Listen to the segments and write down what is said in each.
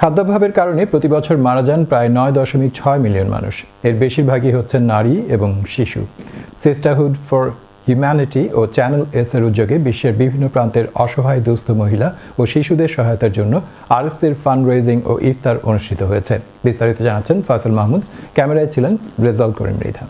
খাদ্যাভাবের কারণে প্রতি বছর মারা যান প্রায় নয় দশমিক ছয় মিলিয়ন মানুষ। এর বেশিরভাগই হচ্ছেন নারী এবং শিশু। সিস্টারহুড ফর হিউম্যানিটি ও চ্যানেল এস এর উদ্যোগে বিশ্বের বিভিন্ন প্রান্তের অসহায় দুস্থ মহিলা ও শিশুদের সহায়তার জন্য আরএফসির ফান্ড রেজিং ও ইফতার অনুষ্ঠিত হয়েছে। বিস্তারিত জানাচ্ছেন ফয়সাল মাহমুদ। ক্যামেরায় ছিলেন রেজাল করিম মৃধা।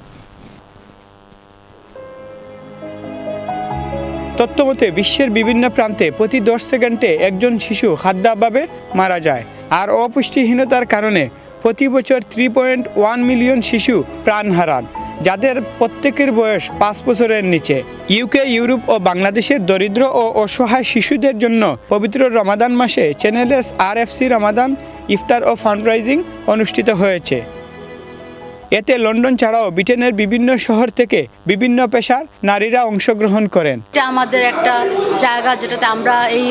তথ্যমতে, বিশ্বের বিভিন্ন প্রান্তে প্রতি দশ সেকেন্ডে একজন শিশু খাদ্যাভাবে মারা যায়। আর অপুষ্টিহীনতার কারণে প্রতি বছর থ্রি পয়েন্ট ওয়ান মিলিয়ন শিশু প্রাণ হারান, যাদের প্রত্যেকের বয়স পাঁচ বছরের নিচে। ইউকে ইউরোপ ও বাংলাদেশের দরিদ্র ও অসহায় শিশুদের জন্য পবিত্র রমাদান মাসে channel S R F C Ramadan iftar ও ফান্ডরাইজিং অনুষ্ঠিত হয়েছে। এতে লন্ডন ছাড়াও ব্রিটেনের বিভিন্ন শহর থেকে বিভিন্ন পেশার নারীরা অংশগ্রহণ করেন এটা আমাদের একটা জায়গা যেটাতে আমরা এই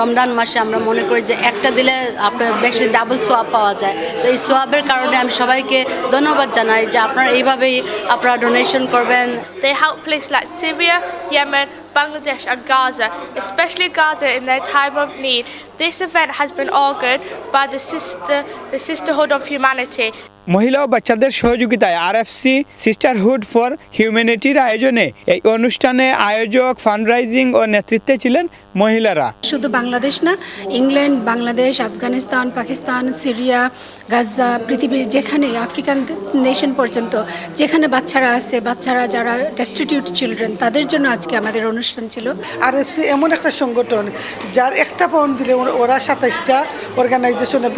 রমজান মাসে আমরা মনে করি যে একটা দিলে আপনার বেশি ডাবল সোয়াব পাওয়া যায় তো এই সোয়াবের কারণে আমি সবাইকে ধন্যবাদ জানাই যে আপনারা এইভাবেই আপনারা ডোনেশন করবেন They help places like Syria, Yemen, Bangladesh, and Gaza, especially Gaza in their time of need. This event has been organised by the sister, the Sisterhood of Humanity. মহিলা ও বাচ্চাদের সহযোগিতায় আর আরএফসি সিস্টারহুড ফর হিউম্যানিটির আয়োজনে এই অনুষ্ঠানে আয়োজক fundraising ও নেতৃত্বে ছিলেন মহিলারা। শুধু বাংলাদেশ না England Bangladesh Afghanistan Pakistan Syria Gaza পৃথিবীর যেখানে আফ্রিকান নেশন পর্যন্ত যেখানে বাচ্চারা আছে বাচ্চারা যারা ডেস্টিটিউট চিলড্রেন তাদের জন্য আজকে আমাদের অনুষ্ঠান ছিল। আর এমন একটা সংগঠন যার একটা পাউন্ড দিলে ওরা- ওরা সাতাইশটা অর্গানাইজেশনে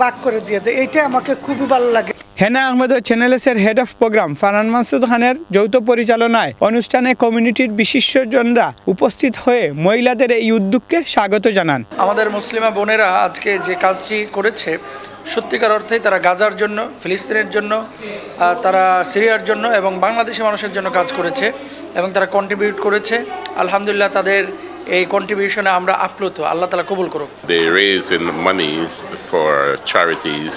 বাক করে দিয়ে দেয়। এইটা আমাকে খুবই ভালো লাগে। হেনা আহমেদ ও চ্যানেলসের head of programme Farhan Masud খানের যৌথ পরিচালনায় অনুষ্ঠানে কমিউনিটির বিশিষ্টজনরা উপস্থিত হয়ে মহিলাদের এই উদ্যোগকে স্বাগত জানান। আমাদের মুসলিমা বোনেরা আজকে যে কাজটি করেছে সত্যিকার অর্থেই তারা গাজার জন্য ফিলিস্তিনের জন্য তারা সিরিয়ার জন্য এবং বাংলাদেশি মানুষের জন্য কাজ করেছে এবং তারা কন্ট্রিবিউট করেছে। আলহামদুলিল্লাহ তাদের এই কন্ট্রিবিউশনে আমরা আপ্লুত আল্লাহ তালা কবুল করুক They raise in monies for charities.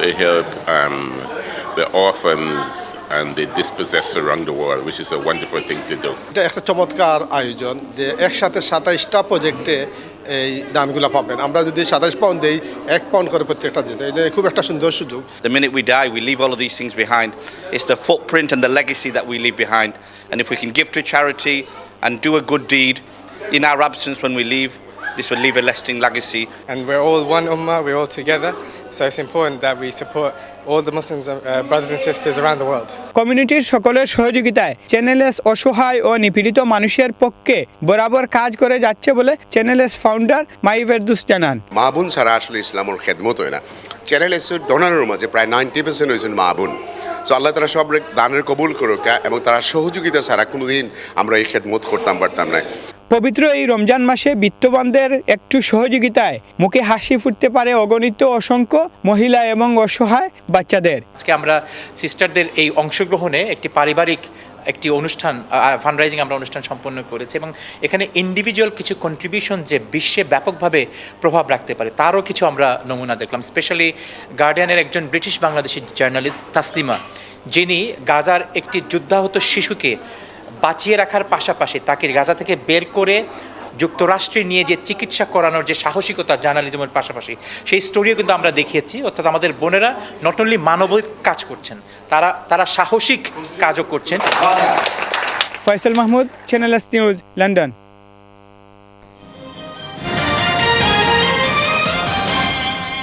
They help um, the orphans and the dispossessed around the world, which is a wonderful thing to do. এটা একটা চমৎকার আয়োজন যে একসাথে সাতাইশটা প্রজেক্টে এই দানগুলো পাবেন আমরা যদি সাতাইশ পাউন্ড দেই এক পাউন্ড করে প্রত্যেকটা দিতে এটা খুব একটা সুন্দর সুযোগ The minute we die, we leave all of these things behind. It's the footprint and the legacy that we leave behind. And if we can give to charity and do a good deed in our absence when we leave, this will leave a lasting legacy. and we're all one ummah, we're all together. So it's important that we support all the Muslims, uh, brothers and sisters around the world. কমিউনিটির সকলের সহযোগিতায় চ্যানেলএস অসহায় ও নিপীড়িত মানুষের পক্ষে বরাবর কাজ করে যাচ্ছে বলে চ্যানেলএস ফাউন্ডার মাই ফেরদুস জানান মা বোন ছাড়া আসলে ইসলামের খেদমত হয় না চ্যানেল এসে ডোনারের মাঝে প্রায় নাইনটি পার্সেন্ট হয়েছেন মা বোন সো আল্লাহ তারা সব দানের কবুল করুক এবং তারা সহযোগিতা ছাড়া কোনোদিন আমরা এই খেদমত করতাম পারতাম না পবিত্র এই রমজান মাসে বিত্তবানদের একটু সহযোগিতায় মুখে হাসি ফুটতে পারে অগণিত অসংখ্য মহিলা এবং অসহায় বাচ্চাদের। আজকে আমরা সিস্টারদের এই অংশগ্রহণে একটি পারিবারিক একটি অনুষ্ঠান ফান্ডরাইজিং আমরা অনুষ্ঠান সম্পন্ন করেছি এবং এখানে ইন্ডিভিজুয়াল কিছু কন্ট্রিবিউশন যে বিশ্বে ব্যাপকভাবে প্রভাব রাখতে পারে, তারও কিছু আমরা নমুনা দেখলাম। স্পেশালি গার্ডিয়ানের একজন ব্রিটিশ বাংলাদেশি জার্নালিস্ট তাসলিমা, যিনি গাজার একটি যুদ্ধাহত শিশুকে বাঁচিয়ে রাখার পাশাপাশি তাকে গাজা থেকে বের করে যুক্তরাষ্ট্রে নিয়ে যে চিকিৎসা করানোর যে সাহসিকতা, জার্নালিজমের পাশাপাশি, সেই স্টোরিও কিন্তু আমরা দেখিয়েছি। অর্থাৎ আমাদের বোনেরা নট অনলি মানবিক কাজ করছেন, তারা তারা সাহসিক কাজও করছেন। Faisal Mahmud channel news London